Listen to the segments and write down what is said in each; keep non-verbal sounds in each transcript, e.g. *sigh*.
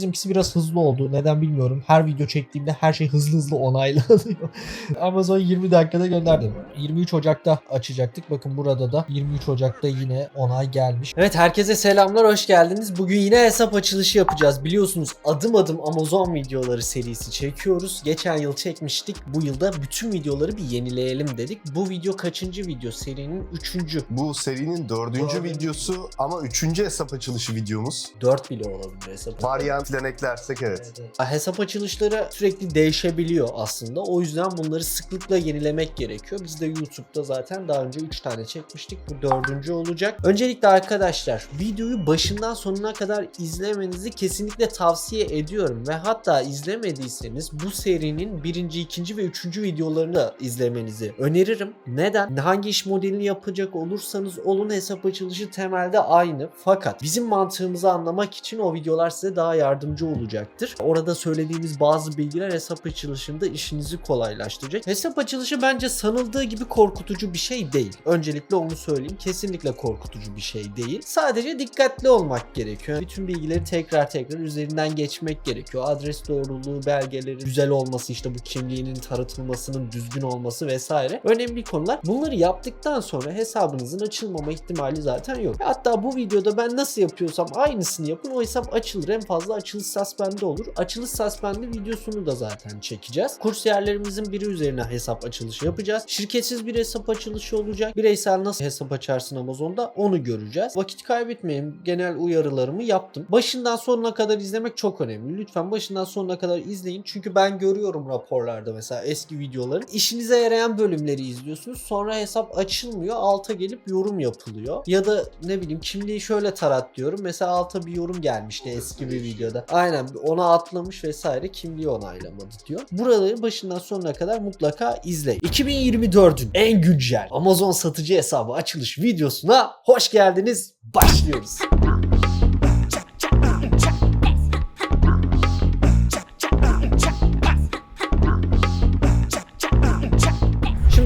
Bizimkisi biraz hızlı oldu. Neden bilmiyorum. Her video çektiğimde her şey hızlı hızlı onaylanıyor. *laughs* Amazon 20 dakikada gönderdim. 23 Ocak'ta açacaktık. Bakın burada da 23 Ocak'ta yine onay gelmiş. Evet herkese selamlar hoş geldiniz. Bugün yine hesap açılışı yapacağız. Biliyorsunuz adım adım Amazon videoları serisi çekiyoruz. Geçen yıl çekmiştik. Bu yılda bütün videoları bir yenileyelim dedik. Bu video kaçıncı video? Serinin üçüncü. Bu serinin dördüncü Dördüncü. videosu ama üçüncü hesap açılışı videomuz. 4 bile olabilir hesap. Varyant falan eklersek evet. Hesap açılışları sürekli değişebiliyor aslında. O yüzden bunları sıklıkla yenilemek gerekiyor. Biz de YouTube'da zaten daha önce 3 tane çekmiştik. Bu dördüncü olacak. Öncelikle arkadaşlar videoyu başından sonuna kadar izlemenizi kesinlikle tavsiye ediyorum. Ve hatta izlemediyseniz bu serinin birinci, ikinci ve üçüncü videolarını da izlemenizi öneririm. Neden? Hangi iş modelini yapacak olursanız olun hesap açılışı temelde aynı. Fakat bizim mantığımızı anlamak için o videolar size daha yardımcı olacaktır. Orada söylediğimiz bazı bilgiler hesap açılışında işinizi kolaylaştıracak. Hesap açılışı bence sanıldığı gibi korkutucu bir şey değil. Öncelikle onu söyleyeyim. Kesinlikle korkutucu bir şey değil. Sadece dikkatli olmak gerekiyor. Bütün bilgileri tekrar tekrar üzerinden geçmek gerekiyor. Adres doğruluğu, belgeleri güzel olması, işte bu kimliğinin taratılmasının düzgün olması vesaire. Önemli konular. Bunları yaptıktan sonra hesabınızın açılmama ihtimali zaten yok. Hatta bu videoda ben nasıl yapıyorsam aynısını yapın. O hesap açılır. En fazla açılış suspende olur. Açılış suspende videosunu da zaten çekeceğiz. Kursiyerlerimizin biri üzerine hesap açılışı yapacağız. Şirketsiz bir hesap açılışı olacak. Bireysel nasıl hesap açarsın Amazon'da onu göreceğiz. Vakit kaybetmeyin. Genel uyarılarımı yaptım. Başından sonuna kadar izlemek çok önemli. Lütfen başından sonuna kadar izleyin. Çünkü ben görüyorum raporlarda mesela eski videoların. İşinize yarayan bölümleri izliyorsunuz. Sonra hesap açılmıyor. Alta gelip yorum yapılıyor. Ya da ne bileyim kimliği şöyle tarat diyorum. Mesela alta bir yorum gelmişti eski bir videoda. Aynen ona atlamış vesaire kimliği onaylamadı diyor. Buraları başından sonuna kadar mutlaka izleyin. 2024'ün en güncel Amazon satıcı hesabı açılış videosuna hoş geldiniz. Başlıyoruz.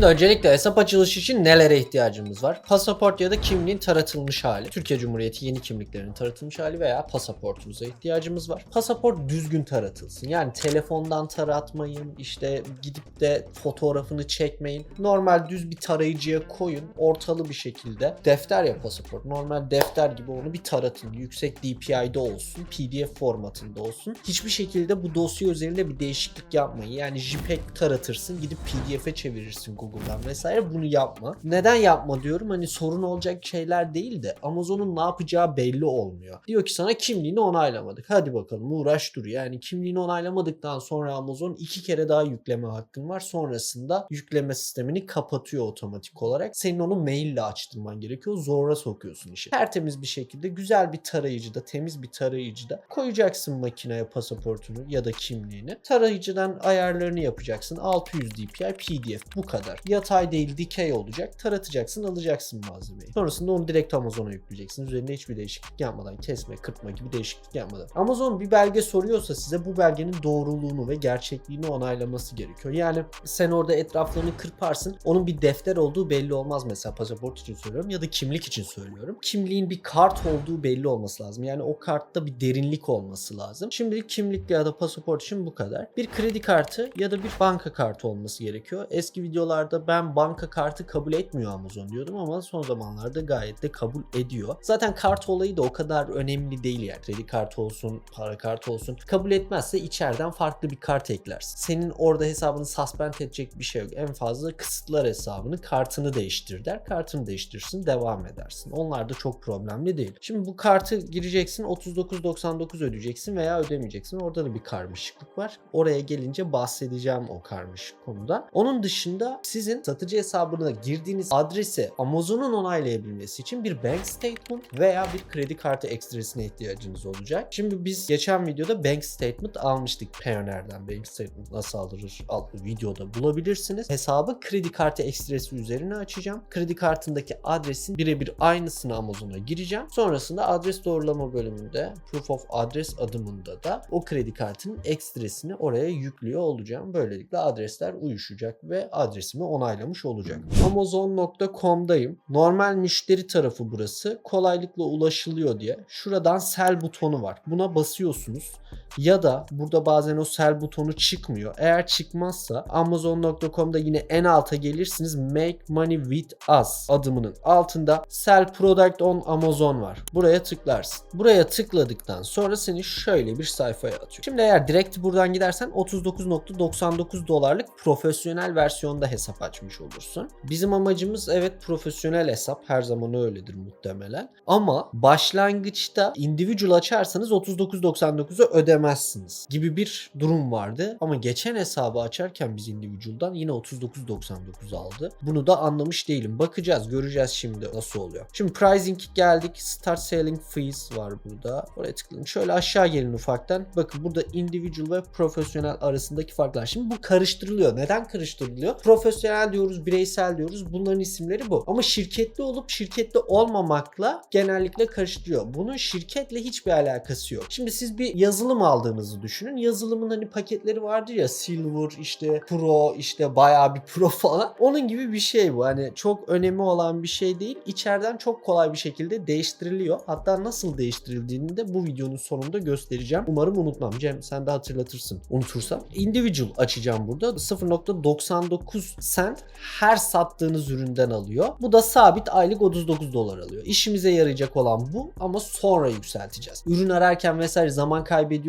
Şimdi öncelikle hesap açılışı için nelere ihtiyacımız var? Pasaport ya da kimliğin taratılmış hali. Türkiye Cumhuriyeti yeni kimliklerinin taratılmış hali veya pasaportunuza ihtiyacımız var. Pasaport düzgün taratılsın. Yani telefondan taratmayın, işte gidip de fotoğrafını çekmeyin. Normal düz bir tarayıcıya koyun, ortalı bir şekilde. Defter ya pasaport. Normal defter gibi onu bir taratın. Yüksek DPI'de olsun, PDF formatında olsun. Hiçbir şekilde bu dosya üzerinde bir değişiklik yapmayın. Yani JPEG taratırsın, gidip PDF'e çevirirsin Google'dan vesaire. Bunu yapma. Neden yapma diyorum? Hani sorun olacak şeyler değil de Amazon'un ne yapacağı belli olmuyor. Diyor ki sana kimliğini onaylamadık. Hadi bakalım uğraş dur. Yani kimliğini onaylamadıktan sonra Amazon iki kere daha yükleme hakkın var. Sonrasında yükleme sistemini kapatıyor otomatik olarak. Senin onu maille açtırman gerekiyor. Zorla sokuyorsun işi. Tertemiz bir şekilde güzel bir tarayıcıda, temiz bir tarayıcıda koyacaksın makineye pasaportunu ya da kimliğini. Tarayıcıdan ayarlarını yapacaksın. 600 DPI PDF bu kadar. Yatay değil dikey olacak. Taratacaksın alacaksın malzemeyi. Sonrasında onu direkt Amazon'a yükleyeceksin. Üzerinde hiçbir değişiklik yapmadan kesme, kırpma gibi değişiklik yapmadan. Amazon bir belge soruyorsa size bu belgenin doğruluğunu ve gerçekliğini onaylaması gerekiyor. Yani sen orada etraflarını kırparsın. Onun bir defter olduğu belli olmaz mesela pasaport için söylüyorum ya da kimlik için söylüyorum. Kimliğin bir kart olduğu belli olması lazım. Yani o kartta bir derinlik olması lazım. Şimdilik kimlik ya da pasaport için bu kadar. Bir kredi kartı ya da bir banka kartı olması gerekiyor. Eski videolarda ben banka kartı kabul etmiyor Amazon diyordum ama son zamanlarda gayet de kabul ediyor. Zaten kart olayı da o kadar önemli değil yani. Kredi kartı olsun, para kartı olsun. Kabul etmezse içeriden farklı bir kart eklersin. Senin orada hesabını suspend edecek bir şey yok. En fazla kısıtlar hesabını, kartını değiştir der. Kartını değiştirsin, devam edersin. Onlar da çok problemli değil. Şimdi bu kartı gireceksin, 39.99 ödeyeceksin veya ödemeyeceksin. Orada da bir karmaşıklık var. Oraya gelince bahsedeceğim o karmaşık konuda. Onun dışında sizin satıcı hesabına girdiğiniz adresi Amazon'un onaylayabilmesi için bir bank statement veya bir kredi kartı ekstresine ihtiyacınız olacak. Şimdi biz geçen videoda bank statement almıştık Payoneer'den. Bank statement nasıl alınır adlı videoda bulabilirsiniz. Hesabı kredi kartı ekstresi üzerine açacağım. Kredi kartındaki adresin birebir aynısını Amazon'a gireceğim. Sonrasında adres doğrulama bölümünde Proof of Address adımında da o kredi kartının ekstresini oraya yüklüyor olacağım. Böylelikle adresler uyuşacak ve adresimi onaylamış olacak. Amazon.com'dayım. Normal müşteri tarafı burası. Kolaylıkla ulaşılıyor diye. Şuradan sell butonu var. Buna basıyorsunuz. Ya da burada bazen o sell butonu çıkmıyor. Eğer çıkmazsa Amazon.com'da yine en alta gelirsiniz. Make money with us adımının altında sell product on Amazon var. Buraya tıklarsın. Buraya tıkladıktan sonra seni şöyle bir sayfaya atıyor. Şimdi eğer direkt buradan gidersen 39.99 dolarlık profesyonel versiyonda hesap açmış olursun. Bizim amacımız evet profesyonel hesap. Her zaman öyledir muhtemelen. Ama başlangıçta individual açarsanız 39.99'u ödemezsiniz gibi bir durum vardı. Ama geçen hesabı açarken biz individual'dan yine 39.99 aldı. Bunu da anlamış değilim. Bakacağız, göreceğiz şimdi nasıl oluyor. Şimdi pricing geldik. Start selling fees var burada. Oraya tıklayın. Şöyle aşağı gelin ufaktan. Bakın burada individual ve profesyonel arasındaki farklar. Şimdi bu karıştırılıyor. Neden karıştırılıyor? Profesyonel diyoruz, bireysel diyoruz. Bunların isimleri bu. Ama şirketli olup şirketli olmamakla genellikle karıştırıyor. Bunun şirketle hiçbir alakası yok. Şimdi siz bir yazılım aldığınızı düşünün. Yazılımın hani paketleri vardır ya Silver, işte Pro, işte bayağı bir Pro *laughs* falan. Onun gibi bir şey bu. Hani çok önemi olan bir şey değil. İçeriden çok kolay bir şekilde değiştiriliyor. Hatta nasıl değiştirildiğini de bu videonun sonunda göstereceğim. Umarım unutmam. Cem sen de hatırlatırsın. Unutursam. Individual açacağım burada. 0.99 cent her sattığınız üründen alıyor. Bu da sabit aylık 39 dolar alıyor. İşimize yarayacak olan bu ama sonra yükselteceğiz. Ürün ararken vesaire zaman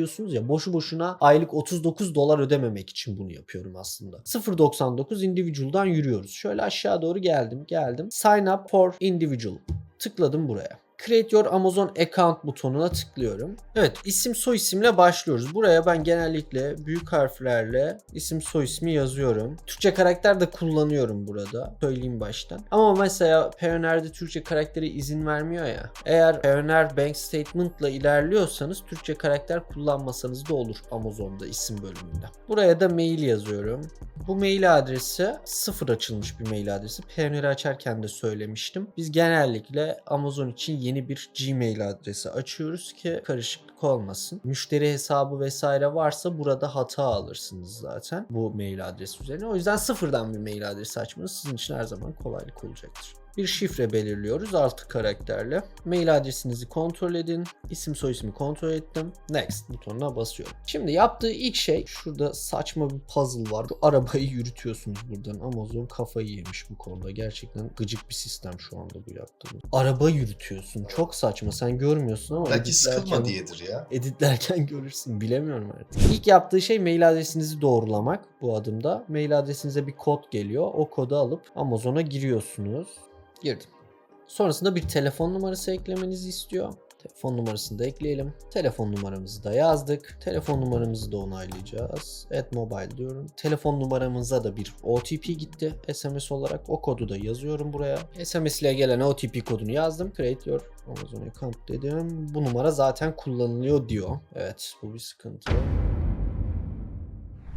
kaybediyorsunuz ya boşu boşuna aylık 39 dolar ödememek için bunu yapıyorum aslında. 0.99 individual'dan yürüyoruz. Şöyle aşağı doğru geldim geldim. Sign up for individual. Tıkladım buraya. Create Your Amazon Account butonuna tıklıyorum. Evet isim soy isimle başlıyoruz. Buraya ben genellikle büyük harflerle isim soy ismi yazıyorum. Türkçe karakter de kullanıyorum burada. Söyleyeyim baştan. Ama mesela Payoneer'de Türkçe karakteri izin vermiyor ya. Eğer Payoneer Bank Statement'la ilerliyorsanız Türkçe karakter kullanmasanız da olur Amazon'da isim bölümünde. Buraya da mail yazıyorum. Bu mail adresi sıfır açılmış bir mail adresi. Payoneer'i açarken de söylemiştim. Biz genellikle Amazon için yeni bir Gmail adresi açıyoruz ki karışıklık olmasın. Müşteri hesabı vesaire varsa burada hata alırsınız zaten bu mail adresi üzerine. O yüzden sıfırdan bir mail adresi açmanız sizin için her zaman kolaylık olacaktır. Bir şifre belirliyoruz 6 karakterle. Mail adresinizi kontrol edin. İsim soy ismi kontrol ettim. Next butonuna basıyorum. Şimdi yaptığı ilk şey şurada saçma bir puzzle var. Şu arabayı yürütüyorsunuz buradan. Amazon kafayı yemiş bu konuda. Gerçekten gıcık bir sistem şu anda bu yaptığımız. Araba yürütüyorsun. Çok saçma. Sen görmüyorsun ama Belki sıkılma diyedir ya. editlerken *laughs* görürsün. Bilemiyorum artık. İlk yaptığı şey mail adresinizi doğrulamak bu adımda. Mail adresinize bir kod geliyor. O kodu alıp Amazon'a giriyorsunuz. Girdim. Sonrasında bir telefon numarası eklemenizi istiyor. Telefon numarasını da ekleyelim. Telefon numaramızı da yazdık. Telefon numaramızı da onaylayacağız. Add mobile diyorum. Telefon numaramıza da bir OTP gitti SMS olarak. O kodu da yazıyorum buraya. SMS ile gelen OTP kodunu yazdım. Create your Amazon account dedim. Bu numara zaten kullanılıyor diyor. Evet bu bir sıkıntı.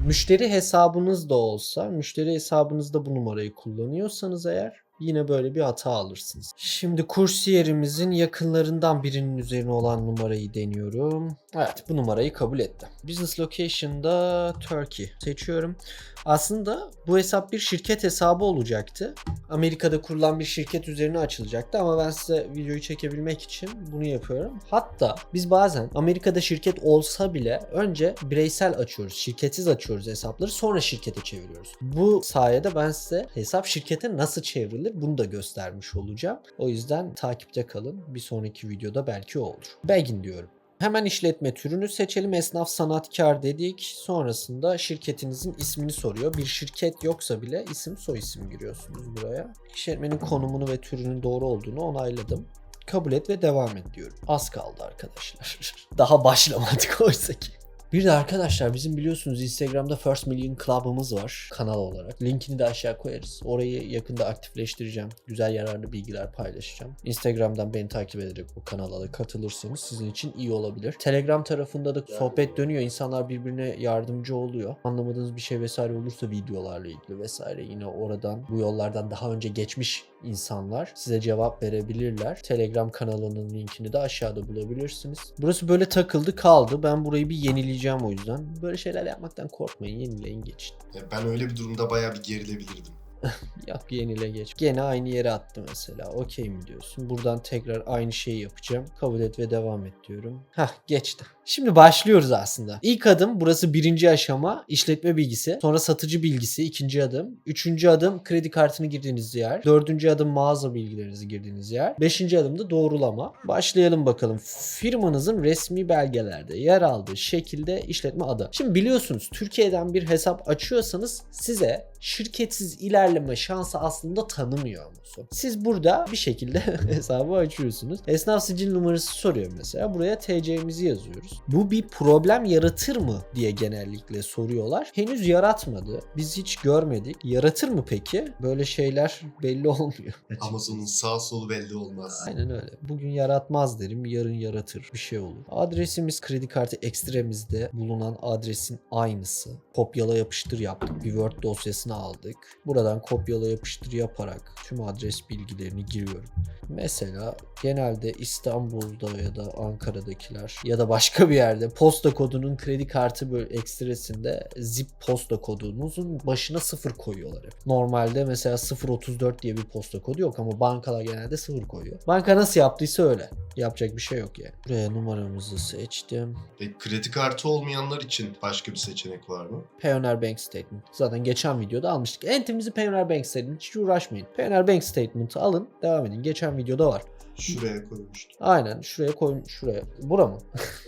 Müşteri hesabınız da olsa, müşteri hesabınızda bu numarayı kullanıyorsanız eğer yine böyle bir hata alırsınız. Şimdi kursiyerimizin yakınlarından birinin üzerine olan numarayı deniyorum. Evet bu numarayı kabul etti. Business Location'da Turkey seçiyorum. Aslında bu hesap bir şirket hesabı olacaktı. Amerika'da kurulan bir şirket üzerine açılacaktı ama ben size videoyu çekebilmek için bunu yapıyorum. Hatta biz bazen Amerika'da şirket olsa bile önce bireysel açıyoruz, şirketsiz açıyoruz hesapları sonra şirkete çeviriyoruz. Bu sayede ben size hesap şirkete nasıl çevrilir bunu da göstermiş olacağım. O yüzden takipte kalın. Bir sonraki videoda belki o olur. Begin diyorum. Hemen işletme türünü seçelim. Esnaf sanatkar dedik. Sonrasında şirketinizin ismini soruyor. Bir şirket yoksa bile isim soy isim giriyorsunuz buraya. İşletmenin konumunu ve türünün doğru olduğunu onayladım. Kabul et ve devam et diyorum. Az kaldı arkadaşlar. *laughs* Daha başlamadık oysa ki. Bir de arkadaşlar bizim biliyorsunuz Instagram'da First Million Club'ımız var kanal olarak. Linkini de aşağı koyarız. Orayı yakında aktifleştireceğim. Güzel yararlı bilgiler paylaşacağım. Instagram'dan beni takip ederek bu kanala da katılırsanız sizin için iyi olabilir. Telegram tarafında da sohbet dönüyor. İnsanlar birbirine yardımcı oluyor. Anlamadığınız bir şey vesaire olursa videolarla ilgili vesaire yine oradan bu yollardan daha önce geçmiş insanlar size cevap verebilirler. Telegram kanalının linkini de aşağıda bulabilirsiniz. Burası böyle takıldı kaldı. Ben burayı bir yenileyeceğim o yüzden. Böyle şeyler yapmaktan korkmayın. Yenileyin geçin. Ya Ben öyle bir durumda bayağı bir gerilebilirdim. *laughs* Yok yenile geç. Gene aynı yere attı mesela. Okey mi diyorsun? Buradan tekrar aynı şeyi yapacağım. Kabul et ve devam et diyorum. Hah geçti. Şimdi başlıyoruz aslında. İlk adım burası birinci aşama işletme bilgisi. Sonra satıcı bilgisi ikinci adım. Üçüncü adım kredi kartını girdiğiniz yer. Dördüncü adım mağaza bilgilerinizi girdiğiniz yer. Beşinci adım da doğrulama. Başlayalım bakalım. Firmanızın resmi belgelerde yer aldığı şekilde işletme adı. Şimdi biliyorsunuz Türkiye'den bir hesap açıyorsanız size şirketsiz ilerleme şansı aslında tanımıyor musun? Siz burada bir şekilde *laughs* hesabı açıyorsunuz. Esnaf sicil numarası soruyor mesela. Buraya TC'mizi yazıyoruz. Bu bir problem yaratır mı diye genellikle soruyorlar. Henüz yaratmadı. Biz hiç görmedik. Yaratır mı peki? Böyle şeyler belli olmuyor. *laughs* Amazon'un sağ solu belli olmaz. Aynen öyle. Bugün yaratmaz derim, yarın yaratır. Bir şey olur. Adresimiz kredi kartı ekstremizde bulunan adresin aynısı. Kopyala yapıştır yaptık. Bir Word dosyasını aldık. Buradan kopyala yapıştır yaparak tüm adres bilgilerini giriyorum. Mesela genelde İstanbul'da ya da Ankara'dakiler ya da başka bir yerde posta kodunun kredi kartı böyle ekstresinde zip posta kodunuzun başına sıfır koyuyorlar hep. Normalde mesela 034 diye bir posta kodu yok ama bankalar genelde sıfır koyuyor. Banka nasıl yaptıysa öyle. Yapacak bir şey yok yani. Buraya numaramızı seçtim. Ve kredi kartı olmayanlar için başka bir seçenek var mı? Payoneer Bank Statement. Zaten geçen videoda almıştık. En temizi Payoneer Bank Statement. Hiç uğraşmayın. Payoneer Bank Statement'ı alın. Devam edin. Geçen videoda var. Şuraya koymuştum. Aynen. Şuraya koy. Şuraya. Bura mı?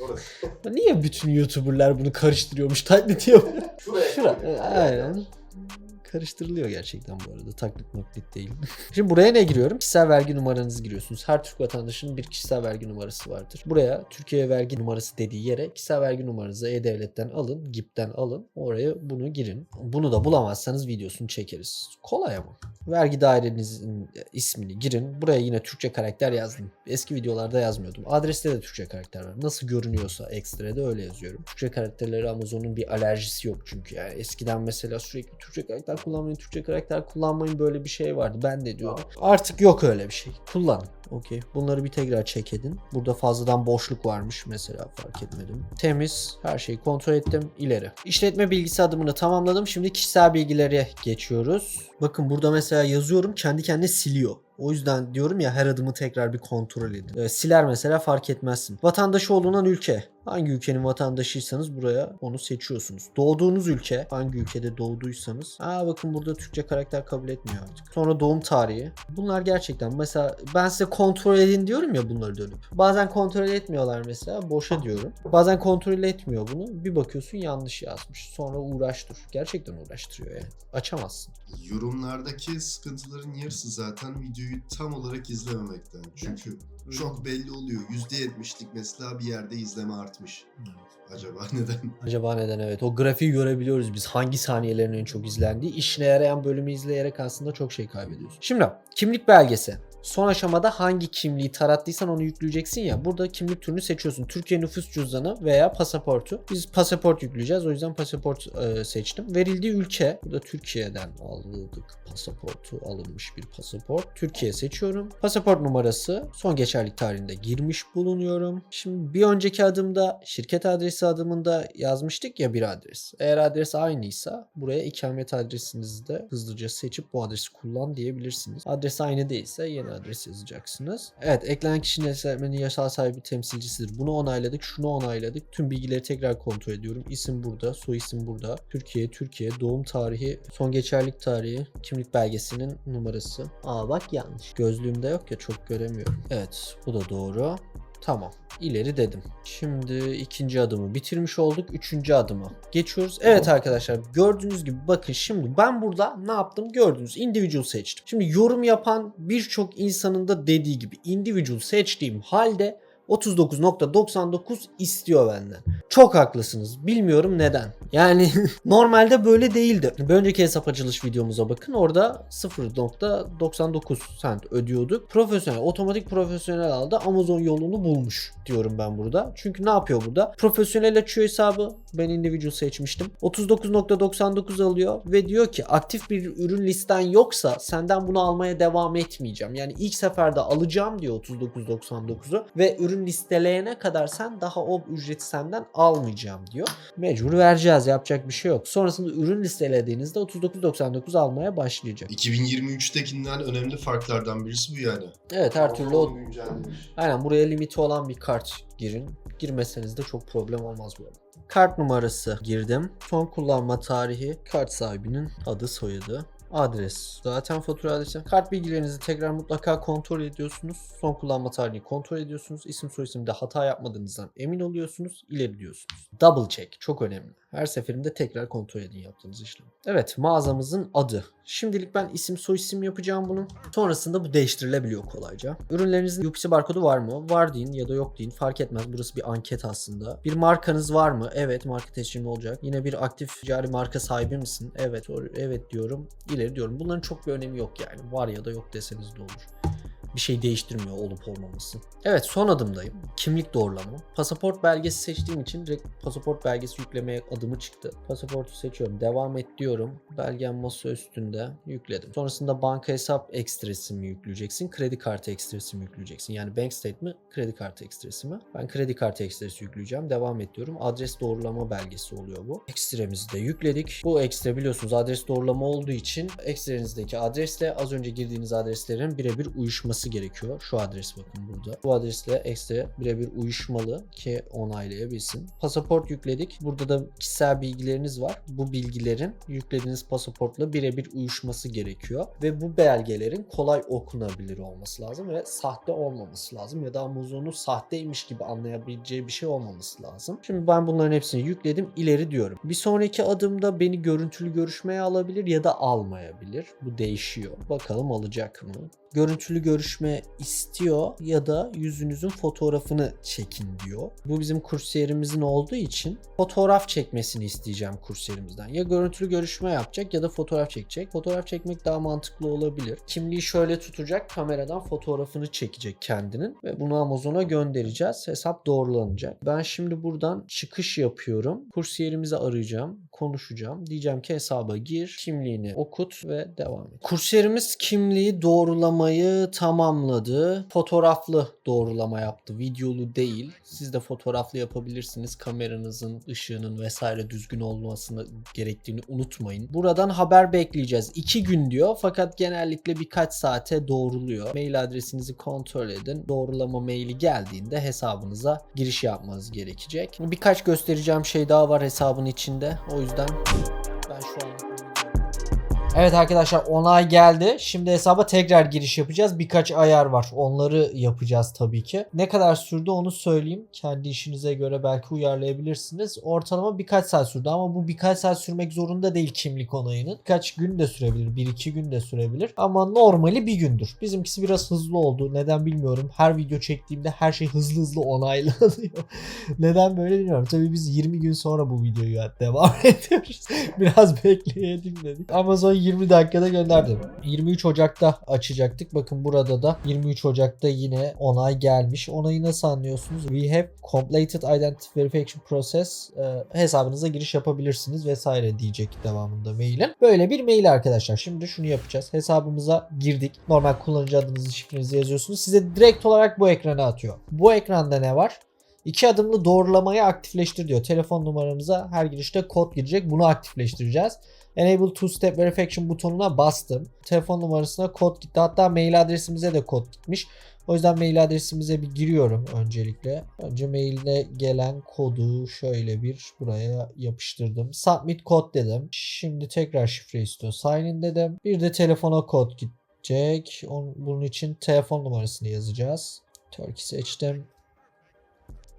*laughs* Niye bütün YouTuber'lar bunu karıştırıyormuş? Taklit yapıyor. Şura. Aynen. Karıştırılıyor gerçekten bu arada. Taklit maklit değil. *laughs* Şimdi buraya ne giriyorum? Kişisel vergi numaranızı giriyorsunuz. Her Türk vatandaşının bir kişisel vergi numarası vardır. Buraya Türkiye vergi numarası dediği yere kişisel vergi numaranızı E-Devlet'ten alın, GİP'ten alın. Oraya bunu girin. Bunu da bulamazsanız videosunu çekeriz. Kolay ama. Vergi dairenizin ismini girin. Buraya yine Türkçe karakter yazdım. Eski videolarda yazmıyordum. Adreste de Türkçe karakter var. Nasıl görünüyorsa ekstrede öyle yazıyorum. Türkçe karakterleri Amazon'un bir alerjisi yok çünkü. Yani eskiden mesela sürekli Türkçe karakter kullanmayın, Türkçe karakter kullanmayın böyle bir şey vardı. Ben de diyordum. Artık yok öyle bir şey. Kullanın. Okey. Bunları bir tekrar check edin. Burada fazladan boşluk varmış mesela fark etmedim. Temiz. Her şeyi kontrol ettim. İleri. İşletme bilgisi adımını tamamladım. Şimdi kişisel bilgilere geçiyoruz. Bakın burada mesela yazıyorum kendi kendine siliyor. O yüzden diyorum ya her adımı tekrar bir kontrol edin. Ee, siler mesela fark etmezsin. Vatandaşı olunan ülke. Hangi ülkenin vatandaşıysanız buraya onu seçiyorsunuz. Doğduğunuz ülke. Hangi ülkede doğduysanız. Aa bakın burada Türkçe karakter kabul etmiyor artık. Sonra doğum tarihi. Bunlar gerçekten mesela ben size kontrol edin diyorum ya bunları dönüp. Bazen kontrol etmiyorlar mesela. Boşa diyorum. Bazen kontrol etmiyor bunu. Bir bakıyorsun yanlış yazmış. Sonra uğraştır. Gerçekten uğraştırıyor yani. Açamazsın. Yorumlardaki sıkıntıların yarısı zaten videoyu tam olarak izlememekten. Çünkü çok belli oluyor. %70'lik mesela bir yerde izleme artmış. Acaba *laughs* neden? Acaba neden evet. O grafiği görebiliyoruz biz. Hangi saniyelerin en çok izlendiği. İşine yarayan bölümü izleyerek aslında çok şey kaybediyorsun. Şimdi kimlik belgesi. Son aşamada hangi kimliği tarattıysan onu yükleyeceksin ya. Burada kimlik türünü seçiyorsun. Türkiye nüfus cüzdanı veya pasaportu. Biz pasaport yükleyeceğiz. O yüzden pasaport e, seçtim. Verildiği ülke. Burada Türkiye'den aldık pasaportu. Alınmış bir pasaport. Türkiye seçiyorum. Pasaport numarası son geçerlik tarihinde girmiş bulunuyorum. Şimdi bir önceki adımda şirket adresi adımında yazmıştık ya bir adres. Eğer adres aynıysa buraya ikamet adresinizi de hızlıca seçip bu adresi kullan diyebilirsiniz. Adres aynı değilse yeni adres yazacaksınız. Evet eklenen kişinin esermenin yasal sahibi temsilcisidir. Bunu onayladık, şunu onayladık. Tüm bilgileri tekrar kontrol ediyorum. İsim burada, soy isim burada. Türkiye, Türkiye, doğum tarihi, son geçerlik tarihi, kimlik belgesinin numarası. Aa bak yanlış. Gözlüğümde yok ya çok göremiyorum. Evet bu da doğru. Tamam. İleri dedim. Şimdi ikinci adımı bitirmiş olduk. Üçüncü adımı geçiyoruz. Evet arkadaşlar gördüğünüz gibi bakın şimdi ben burada ne yaptım gördünüz. Individual seçtim. Şimdi yorum yapan birçok insanın da dediği gibi individual seçtiğim halde 39.99 istiyor benden. Çok haklısınız. Bilmiyorum neden. Yani *laughs* normalde böyle değildi. Bir önceki hesap açılış videomuza bakın. Orada 0.99 cent ödüyorduk. Profesyonel, otomatik profesyonel aldı. Amazon yolunu bulmuş diyorum ben burada. Çünkü ne yapıyor burada? Profesyonel açıyor hesabı. Ben individual seçmiştim. 39.99 alıyor ve diyor ki aktif bir ürün listen yoksa senden bunu almaya devam etmeyeceğim. Yani ilk seferde alacağım diyor 39.99'u ve ürün listeleyene kadar sen daha o ücreti senden almayacağım diyor. Mecbur vereceğiz yapacak bir şey yok. Sonrasında ürün listelediğinizde 39.99 almaya başlayacak. 2023'tekinden önemli farklardan birisi bu yani. Evet her türlü o. Aynen buraya limiti olan bir kart girin. Girmeseniz de çok problem olmaz bu arada. Kart numarası girdim. Son kullanma tarihi, kart sahibinin adı soyadı. Adres. Zaten fatura adresi. Kart bilgilerinizi tekrar mutlaka kontrol ediyorsunuz. Son kullanma tarihini kontrol ediyorsunuz. İsim soyisimde hata yapmadığınızdan emin oluyorsunuz. İleri diyorsunuz. Double check. Çok önemli. Her seferinde tekrar kontrol edin yaptığınız işlemi. Evet mağazamızın adı. Şimdilik ben isim soyisim yapacağım bunun. Sonrasında bu değiştirilebiliyor kolayca. Ürünlerinizin UPC barkodu var mı? Var deyin ya da yok deyin. Fark etmez. Burası bir anket aslında. Bir markanız var mı? Evet marka tescilli olacak. Yine bir aktif ticari marka sahibi misin? Evet. Evet diyorum. İleri diyorum. Bunların çok bir önemi yok yani. Var ya da yok deseniz de olur bir şey değiştirmiyor olup olmaması. Evet son adımdayım. Kimlik doğrulama. Pasaport belgesi seçtiğim için direkt pasaport belgesi yüklemeye adımı çıktı. Pasaportu seçiyorum. Devam et diyorum. Belgem masa üstünde yükledim. Sonrasında banka hesap ekstresi mi yükleyeceksin? Kredi kartı ekstresi mi yükleyeceksin? Yani bank state mi? Kredi kartı ekstresi mi? Ben kredi kartı ekstresi yükleyeceğim. Devam et diyorum. Adres doğrulama belgesi oluyor bu. Ekstremizi de yükledik. Bu ekstra biliyorsunuz adres doğrulama olduğu için ekstrenizdeki adresle az önce girdiğiniz adreslerin birebir uyuşması gerekiyor. Şu adres bakın burada. Bu adresle ekstra birebir uyuşmalı ki onaylayabilsin. Pasaport yükledik. Burada da kişisel bilgileriniz var. Bu bilgilerin yüklediğiniz pasaportla birebir uyuşması gerekiyor. Ve bu belgelerin kolay okunabilir olması lazım ve sahte olmaması lazım. Ya da Amazon'un sahteymiş gibi anlayabileceği bir şey olmaması lazım. Şimdi ben bunların hepsini yükledim. İleri diyorum. Bir sonraki adımda beni görüntülü görüşmeye alabilir ya da almayabilir. Bu değişiyor. Bakalım alacak mı? görüntülü görüşme istiyor ya da yüzünüzün fotoğrafını çekin diyor. Bu bizim kursiyerimizin olduğu için fotoğraf çekmesini isteyeceğim kursiyerimizden. Ya görüntülü görüşme yapacak ya da fotoğraf çekecek. Fotoğraf çekmek daha mantıklı olabilir. Kimliği şöyle tutacak, kameradan fotoğrafını çekecek kendinin ve bunu Amazon'a göndereceğiz. Hesap doğrulanacak. Ben şimdi buradan çıkış yapıyorum. Kursiyerimizi arayacağım, konuşacağım. Diyeceğim ki hesaba gir, kimliğini okut ve devam et. Kursiyerimiz kimliği doğrulama doğrulamayı tamamladı. Fotoğraflı doğrulama yaptı. Videolu değil. Siz de fotoğraflı yapabilirsiniz. Kameranızın, ışığının vesaire düzgün olmasını gerektiğini unutmayın. Buradan haber bekleyeceğiz. 2 gün diyor fakat genellikle birkaç saate doğruluyor. Mail adresinizi kontrol edin. Doğrulama maili geldiğinde hesabınıza giriş yapmanız gerekecek. Birkaç göstereceğim şey daha var hesabın içinde. O yüzden ben şu an Evet arkadaşlar onay geldi. Şimdi hesaba tekrar giriş yapacağız. Birkaç ayar var. Onları yapacağız tabii ki. Ne kadar sürdü onu söyleyeyim. Kendi işinize göre belki uyarlayabilirsiniz. Ortalama birkaç saat sürdü ama bu birkaç saat sürmek zorunda değil kimlik onayının. Birkaç gün de sürebilir. Bir iki gün de sürebilir. Ama normali bir gündür. Bizimkisi biraz hızlı oldu. Neden bilmiyorum. Her video çektiğimde her şey hızlı hızlı onaylanıyor. *laughs* Neden böyle bilmiyorum. Tabii biz 20 gün sonra bu videoyu devam *laughs* ediyoruz. biraz bekleyelim dedik. Amazon 20 dakikada gönderdim. 23 Ocak'ta açacaktık. Bakın burada da 23 Ocak'ta yine onay gelmiş. Onayı nasıl anlıyorsunuz? We have completed identity verification process. Ee, hesabınıza giriş yapabilirsiniz vesaire diyecek devamında mailin. Böyle bir mail arkadaşlar. Şimdi şunu yapacağız. Hesabımıza girdik. Normal kullanıcı adınızı şifrenizi yazıyorsunuz. Size direkt olarak bu ekrana atıyor. Bu ekranda ne var? İki adımlı doğrulamayı aktifleştir diyor. Telefon numaramıza her girişte kod girecek. Bunu aktifleştireceğiz. Enable Two Step Verification butonuna bastım. Telefon numarasına kod gitti. Hatta mail adresimize de kod gitmiş. O yüzden mail adresimize bir giriyorum öncelikle. Önce mailde gelen kodu şöyle bir buraya yapıştırdım. Submit kod dedim. Şimdi tekrar şifre istiyor. Sign in dedim. Bir de telefona kod gidecek. Bunun için telefon numarasını yazacağız. Turkey seçtim.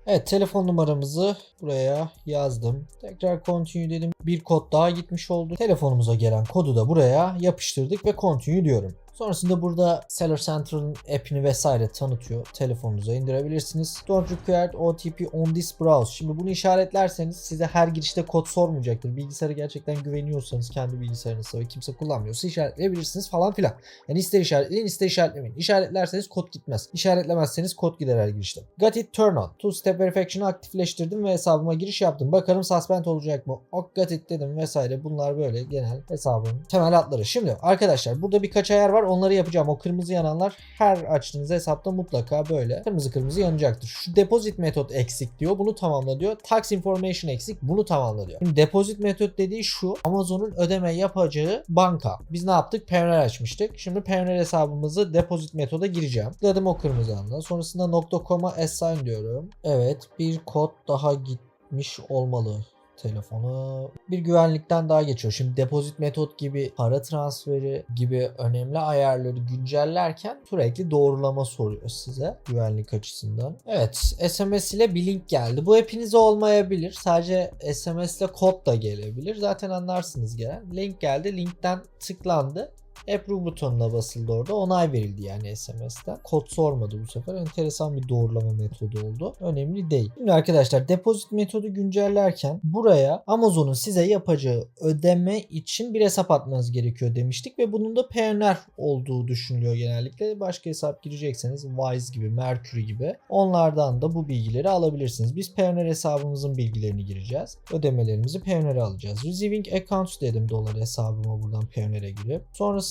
Evet telefon numaramızı buraya yazdım. Tekrar continue dedim. Bir kod daha gitmiş oldu. Telefonumuza gelen kodu da buraya yapıştırdık ve continue diyorum. Sonrasında burada Seller Central'ın app'ini vesaire tanıtıyor. Telefonunuza indirebilirsiniz. Don't require OTP on this browse. Şimdi bunu işaretlerseniz size her girişte kod sormayacaktır. Bilgisayara gerçekten güveniyorsanız kendi bilgisayarınızda ve kimse kullanmıyorsa işaretleyebilirsiniz falan filan. Yani ister işaretleyin ister işaretlemeyin. İşaretlerseniz kod gitmez. İşaretlemezseniz kod gider her girişte. Got it turn on. Two step verification'ı aktifleştirdim ve hesabıma giriş yaptım. Bakalım suspend olacak mı? Ok got it dedim vesaire. Bunlar böyle genel hesabın temel hatları. Şimdi arkadaşlar burada birkaç ayar var. Onları yapacağım. O kırmızı yananlar her açtığınız hesapta mutlaka böyle kırmızı kırmızı yanacaktır. Şu deposit metot eksik diyor. Bunu tamamla diyor. Tax information eksik. Bunu tamamla diyor. Şimdi deposit metot dediği şu. Amazon'un ödeme yapacağı banka. Biz ne yaptık? Payoneer açmıştık. Şimdi Payoneer hesabımızı deposit metoda gireceğim. Tıkladım o kırmızı anda. Sonrasında .com'a assign diyorum. Evet bir kod daha gitmiş olmalı telefonu. Bir güvenlikten daha geçiyor. Şimdi depozit metot gibi para transferi gibi önemli ayarları güncellerken sürekli doğrulama soruyor size güvenlik açısından. Evet SMS ile bir link geldi. Bu hepinize olmayabilir. Sadece SMS ile kod da gelebilir. Zaten anlarsınız gelen. Link geldi. Linkten tıklandı. Approve butonuna basıldı orada. Onay verildi yani SMS'ten. Kod sormadı bu sefer. Enteresan bir doğrulama metodu oldu. Önemli değil. Şimdi arkadaşlar depozit metodu güncellerken buraya Amazon'un size yapacağı ödeme için bir hesap atmanız gerekiyor demiştik ve bunun da Payoneer olduğu düşünülüyor genellikle. Başka hesap girecekseniz Wise gibi, Mercury gibi onlardan da bu bilgileri alabilirsiniz. Biz Payoneer hesabımızın bilgilerini gireceğiz. Ödemelerimizi Payoneer'e alacağız. Receiving accounts dedim dolar hesabıma buradan Payoneer'e girip. Sonrasında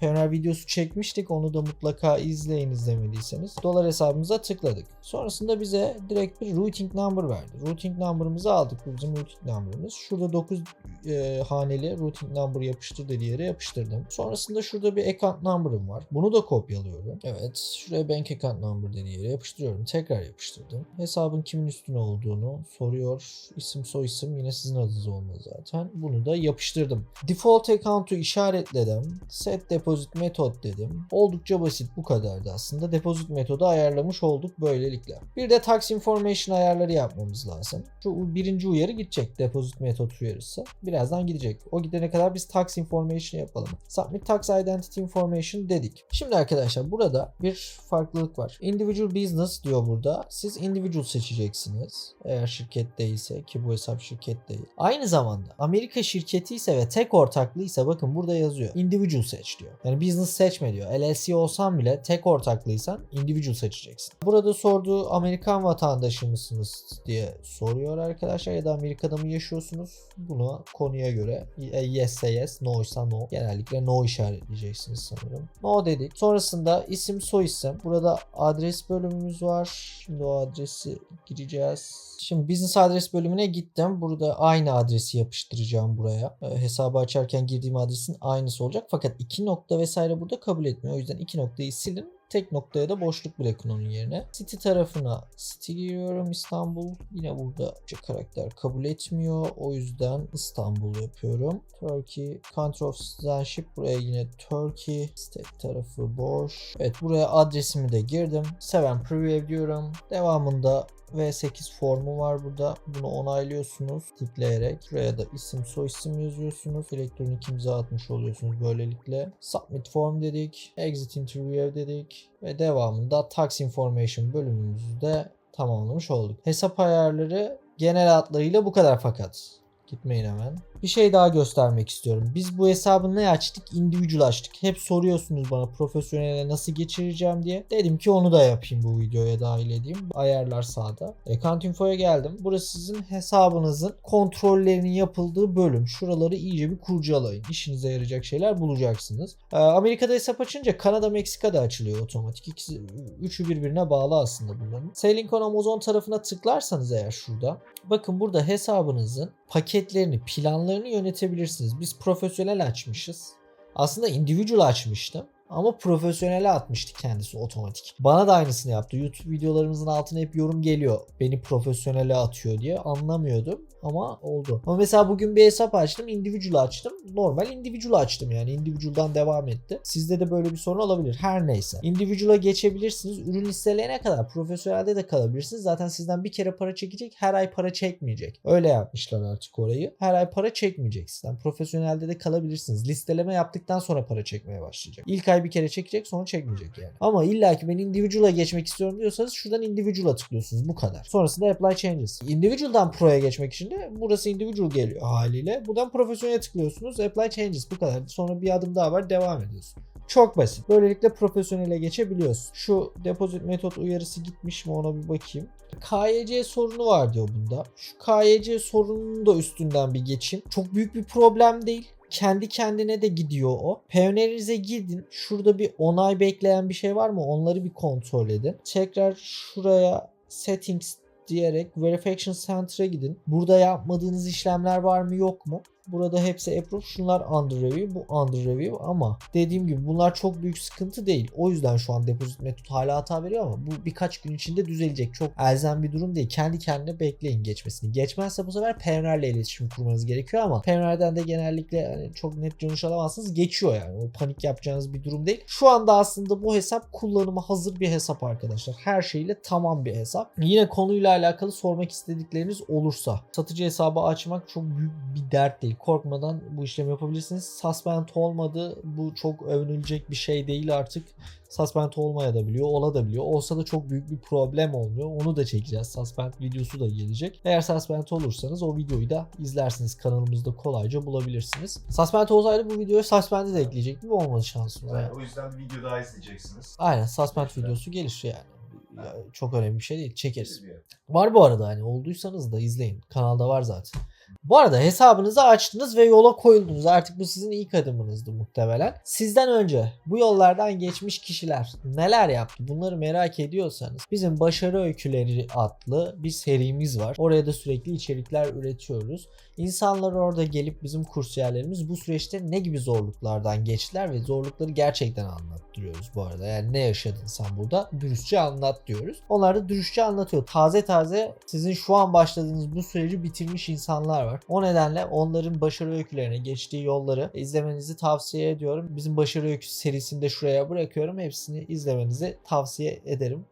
Payoneer videosu çekmiştik. Onu da mutlaka izleyin izlemediyseniz. Dolar hesabımıza tıkladık. Sonrasında bize direkt bir routing number verdi. Routing number'ımızı aldık. Bu bizim routing number'ımız. Şurada 9 e, haneli routing number yapıştır dediği yere yapıştırdım. Sonrasında şurada bir account number'ım var. Bunu da kopyalıyorum. Evet. Şuraya bank account number dediği yere yapıştırıyorum. Tekrar yapıştırdım. Hesabın kimin üstüne olduğunu soruyor. İsim soy isim yine sizin adınız olmalı zaten. Bunu da yapıştırdım. Default account'u işaretledim. Set deposit method dedim. Oldukça basit bu kadardı aslında. Deposit metodu ayarlamış olduk böylelikle. Bir de tax information ayarları yapmamız lazım. Şu birinci uyarı gidecek. Deposit method uyarısı. Birazdan gidecek. O gidene kadar biz tax information yapalım. Submit tax identity information dedik. Şimdi arkadaşlar burada bir farklılık var. Individual business diyor burada. Siz individual seçeceksiniz. Eğer şirket değilse ki bu hesap şirket değil. Aynı zamanda Amerika şirketi ise ve tek ortaklıysa bakın burada yazıyor. Individual seç diyor. Yani business seçme diyor. LLC olsan bile tek ortaklıysan individual seçeceksin. Burada sorduğu Amerikan vatandaşı mısınız diye soruyor arkadaşlar ya da Amerika'da mı yaşıyorsunuz? Bunu konuya göre e, yes yes, no ise no. Genellikle no işaretleyeceksiniz sanırım. No dedik. Sonrasında isim soy isim. Burada adres bölümümüz var. Şimdi o adresi gireceğiz. Şimdi business adres bölümüne gittim. Burada aynı adresi yapıştıracağım buraya. E, hesabı açarken girdiğim adresin aynısı olacak. Fakat iki nokta vesaire burada kabul etmiyor. O yüzden iki noktayı silin. Tek noktaya da boşluk bırakın onun yerine. City tarafına City giriyorum İstanbul. Yine burada karakter kabul etmiyor. O yüzden İstanbul yapıyorum. Turkey Country of Citizenship buraya yine Turkey. State tarafı boş. Evet buraya adresimi de girdim. Seven Preview diyorum. Devamında V8 formu var burada. Bunu onaylıyorsunuz tıklayarak. Buraya da isim soy isim yazıyorsunuz. Elektronik imza atmış oluyorsunuz böylelikle. Submit form dedik. Exit interview dedik. Ve devamında tax information bölümümüzü de tamamlamış olduk. Hesap ayarları genel hatlarıyla bu kadar fakat. Gitmeyin hemen. Bir şey daha göstermek istiyorum. Biz bu hesabı ne açtık? Individual açtık. Hep soruyorsunuz bana profesyonele nasıl geçireceğim diye. Dedim ki onu da yapayım bu videoya dahil edeyim. Ayarlar sağda. Account Info'ya geldim. Burası sizin hesabınızın kontrollerinin yapıldığı bölüm. Şuraları iyice bir kurcalayın. İşinize yarayacak şeyler bulacaksınız. Ee, Amerika'da hesap açınca Kanada, Meksika'da açılıyor otomatik. İkisi, üçü birbirine bağlı aslında bunların. Sailing on Amazon tarafına tıklarsanız eğer şurada. Bakın burada hesabınızın paketlerini, planlarını yönetebilirsiniz. Biz profesyonel açmışız. Aslında individual açmıştım. Ama profesyonele atmıştı kendisi otomatik. Bana da aynısını yaptı. YouTube videolarımızın altına hep yorum geliyor. Beni profesyonele atıyor diye. Anlamıyordum ama oldu. Ama mesela bugün bir hesap açtım. Individual açtım. Normal individual açtım yani. Individual'dan devam etti. Sizde de böyle bir sorun olabilir. Her neyse. Individual'a geçebilirsiniz. Ürün listeleyene kadar profesyonelde de kalabilirsiniz. Zaten sizden bir kere para çekecek. Her ay para çekmeyecek. Öyle yapmışlar artık orayı. Her ay para çekmeyecek sizden. Profesyonelde de kalabilirsiniz. Listeleme yaptıktan sonra para çekmeye başlayacak. İlk ay bir kere çekecek sonra çekmeyecek yani. Ama illa ki ben individual'a geçmek istiyorum diyorsanız şuradan individual'a tıklıyorsunuz. Bu kadar. Sonrasında apply changes. Individual'dan pro'ya geçmek için de burası individual geliyor haliyle. Buradan profesyonele tıklıyorsunuz. Apply changes bu kadar. Sonra bir adım daha var devam ediyorsun. Çok basit. Böylelikle profesyonele geçebiliyorsun. Şu deposit metot uyarısı gitmiş mi ona bir bakayım. KYC sorunu var diyor bunda. Şu KYC sorununun da üstünden bir geçeyim. Çok büyük bir problem değil. Kendi kendine de gidiyor o. Payoneer'inize gidin. Şurada bir onay bekleyen bir şey var mı? Onları bir kontrol edin. Tekrar şuraya settings diyerek Verification Center'a gidin. Burada yapmadığınız işlemler var mı yok mu? Burada hepsi approve. Şunlar under review. Bu under review ama dediğim gibi bunlar çok büyük sıkıntı değil. O yüzden şu an deposit metot hala hata veriyor ama bu birkaç gün içinde düzelecek. Çok elzem bir durum değil. Kendi kendine bekleyin geçmesini. Geçmezse bu sefer Payoneer'le iletişim kurmanız gerekiyor ama Payoneer'den de genellikle hani çok net dönüş alamazsınız. Geçiyor yani. O panik yapacağınız bir durum değil. Şu anda aslında bu hesap kullanıma hazır bir hesap arkadaşlar. Her şeyle tamam bir hesap. Yine konuyla alakalı sormak istedikleriniz olursa satıcı hesabı açmak çok büyük bir dert değil. Korkmadan bu işlemi yapabilirsiniz. Suspend olmadı. Bu çok övünülecek bir şey değil artık. Suspend olmaya da biliyor, ola da biliyor. Olsa da çok büyük bir problem olmuyor. Onu da çekeceğiz. Suspend videosu da gelecek. Eğer suspend olursanız o videoyu da izlersiniz. Kanalımızda kolayca bulabilirsiniz. Suspend olsaydı bu videoya suspend'i de ekleyecektim. Olmadı şansımız. Yani o yüzden bir video daha izleyeceksiniz. Aynen suspend İşte. videosu gelir yani. Ya, çok önemli bir şey değil. Çekeriz. Var bu arada hani olduysanız da izleyin. Kanalda var zaten. Bu arada hesabınızı açtınız ve yola koyuldunuz. Artık bu sizin ilk adımınızdı muhtemelen. Sizden önce bu yollardan geçmiş kişiler neler yaptı? Bunları merak ediyorsanız bizim Başarı Öyküleri adlı bir serimiz var. Oraya da sürekli içerikler üretiyoruz. İnsanlar orada gelip bizim kursiyerlerimiz bu süreçte ne gibi zorluklardan geçtiler ve zorlukları gerçekten anlattırıyoruz bu arada. Yani ne yaşadın sen burada? Dürüstçe anlat diyoruz. Onlar da dürüstçe anlatıyor. Taze taze sizin şu an başladığınız bu süreci bitirmiş insanlar var. O nedenle onların başarı öykülerine geçtiği yolları izlemenizi tavsiye ediyorum. Bizim başarı öyküsü serisini de şuraya bırakıyorum. Hepsini izlemenizi tavsiye ederim.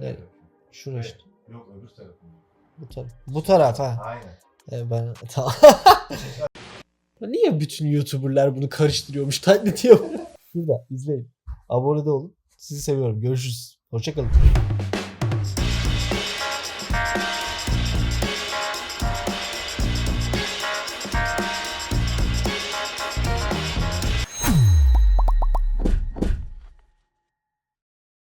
Evet. Şuraya işte. Yok öbür tarafında. Bu taraf. Bu taraf ha. Aynen. E ben *laughs* tamam. Niye bütün YouTuber'lar bunu karıştırıyormuş taklit yapıyor? *laughs* Şurada izleyin. Abone de olun. Sizi seviyorum. Görüşürüz. Hoşçakalın.